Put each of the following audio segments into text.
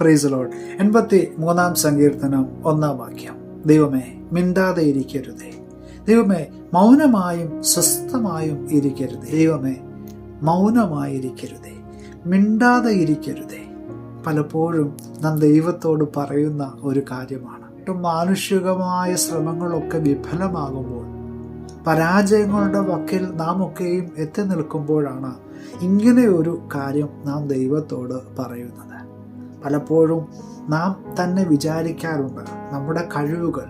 Price load എൺപത്തി മൂന്നാം സങ്കീർത്തനം ഒന്നാം വാക്യം. ദൈവമേ മിണ്ടാതെ ഇരിക്കരുതേ. ദൈവമേ മൗനമായും സ്വസ്ഥമായും ഇരിക്കരുതേ. ദൈവമേ മൗനമായിരിക്കരുതേ. മിണ്ടാതെ ഇരിക്കരുതേ. പലപ്പോഴും നാം ദൈവത്തോട് പറയുന്ന ഒരു കാര്യമാണ്. മാനുഷികമായ ശ്രമങ്ങളൊക്കെ വിഫലമാകുമ്പോൾ പരാജയങ്ങളുടെ വക്കിൽ നാം ഒക്കെയും എത്തി നിൽക്കുമ്പോഴാണ് ഇങ്ങനെ ഒരു കാര്യം നാം ദൈവത്തോട് പറയുന്നത്. പലപ്പോഴും നാം തന്നെ വിചാരിക്കാറുണ്ട് നമ്മുടെ കഴിവുകൾ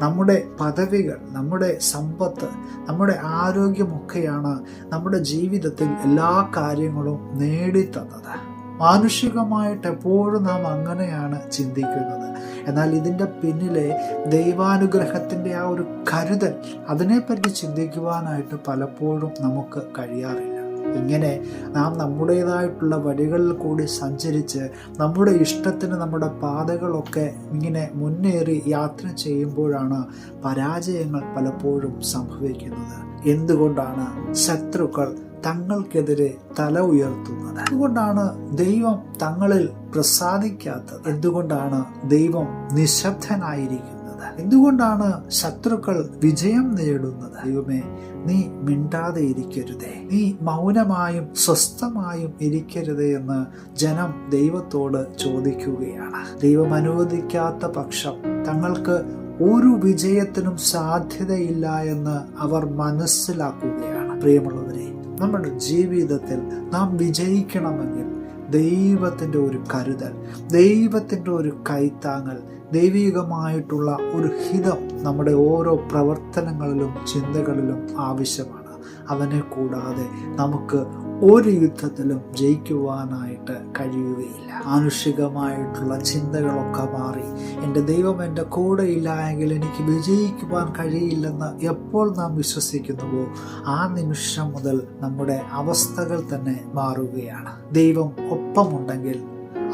നമ്മുടെ പദവികൾ നമ്മുടെ സമ്പത്ത് നമ്മുടെ ആരോഗ്യമൊക്കെയാണ് നമ്മുടെ ജീവിതത്തിൽ എല്ലാ കാര്യങ്ങളും നേടിത്തന്നത്. മാനുഷികമായിട്ട് എപ്പോഴും നാം അങ്ങനെയാണ് ചിന്തിക്കുന്നത്. എന്നാൽ ഇതിന്റെ പിന്നിലെ ദൈവാനുഗ്രഹത്തിന്റെ ആ ഒരു കരുതൽ അതിനെപ്പറ്റി ചിന്തിക്കുവാനായിട്ട് പലപ്പോഴും നമുക്ക് കഴിയാറില്ല. ഇങ്ങനെ നാം നമ്മുടേതായിട്ടുള്ള വഴികളിൽ കൂടി സഞ്ചരിച്ച് നമ്മുടെ ഇഷ്ടത്തിന് നമ്മുടെ പാതകളൊക്കെ ഇങ്ങനെ മുന്നേറി യാത്ര ചെയ്യുമ്പോഴാണ് പരാജയങ്ങൾ പലപ്പോഴും സംഭവിക്കുന്നത്. എന്തുകൊണ്ടാണ് ശത്രുക്കൾ തങ്ങൾക്കെതിരെ തല ഉയർത്തുന്നത്? എന്തുകൊണ്ടാണ് ദൈവം തങ്ങളിൽ പ്രസാദിക്കാത്തത്? എന്തുകൊണ്ടാണ് ദൈവം നിശബ്ദനായിരിക്കുന്നത്? എന്തുകൊണ്ടാണ് ശത്രുക്കൾ വിജയം നേടുന്നത്? ദൈവമേ നീ മിണ്ടാതെ ഇരിക്കരുതേ. നീ മൗനമായും സ്വസ്ഥമായും ഇരിക്കരുതേ എന്ന് ജനം ദൈവത്തോട് ചോദിക്കുകയാണ്. ദൈവം അനുവദിക്കാത്ത പക്ഷം തങ്ങൾക്ക് ഒരു വിജയത്തിനും സാധ്യതയില്ല എന്ന് അവർ മനസ്സിലാക്കുകയാണ്. പ്രിയമുള്ളവരെ നമ്മുടെ ജീവിതത്തിൽ നാം വിജയിക്കണമെങ്കിൽ ദൈവത്തിന്റെ ഒരു കരുതൽ ദൈവത്തിന്റെ ഒരു കൈത്താങ്ങൽ ദൈവികമായിട്ടുള്ള ഒരു ഹിതം നമ്മുടെ ഓരോ പ്രവർത്തനങ്ങളിലും ചിന്തകളിലും ആവശ്യമാണ്. അവനെ കൂടാതെ നമുക്ക് ഒരു യുദ്ധത്തിലും ജയിക്കുവാനായിട്ട് കഴിയുകയില്ല. ആനുഷികമായിട്ടുള്ള ചിന്തകളൊക്കെ മാറി. എന്റെ ദൈവം എന്റെ കൂടെ ഇല്ല എങ്കിൽ എനിക്ക് വിജയിക്കുവാൻ കഴിയില്ലെന്ന് എപ്പോൾ നാം വിശ്വസിക്കുന്നുവോ ആ നിമിഷം മുതൽ നമ്മുടെ അവസ്ഥകൾ തന്നെ മാറുകയാണ്. ദൈവം ഒപ്പമുണ്ടെങ്കിൽ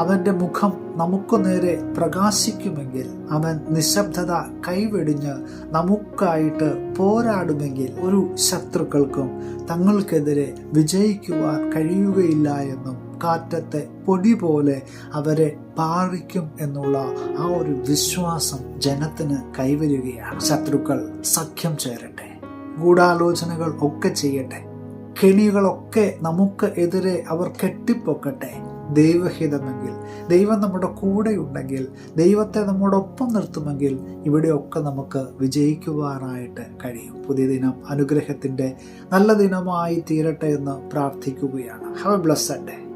അവന്റെ മുഖം നമുക്ക് നേരെ പ്രകാശിക്കുമെങ്കിൽ അവൻ നിശബ്ദത കൈവെടിഞ്ഞ് നമുക്കായിട്ട് പോരാടുമെങ്കിൽ ഒരു ശത്രുക്കൾക്കും തങ്ങൾക്കെതിരെ വിജയിക്കുവാൻ കഴിയുകയില്ല എന്നും കാറ്റത്തെ പൊടി പോലെ അവരെ പാറിക്കും എന്നുള്ള ആ ഒരു വിശ്വാസം ജനത്തിന് കൈവരികയാണ്. ശത്രുക്കൾ സഖ്യം ചേരട്ടെ ഗൂഢാലോചനകൾ ഒക്കെ ചെയ്യട്ടെ കെണികളൊക്കെ നമുക്ക് എതിരെ അവർ കെട്ടിപ്പൊക്കട്ടെ ദൈവഹിതമെങ്കിൽ ദൈവം നമ്മുടെ കൂടെയുണ്ടെങ്കിൽ ദൈവത്തെ നമ്മോടൊപ്പം നിർത്തുമെങ്കിൽ ഇവിടെയൊക്കെ നമുക്ക് വിജയിക്കുവാനായിട്ട് കഴിയും. പുതിയ ദിനം അനുഗ്രഹത്തിന്റെ നല്ല ദിനമായി തീരട്ടെ എന്ന് പ്രാർത്ഥിക്കുകയാണ്. Have A blessed day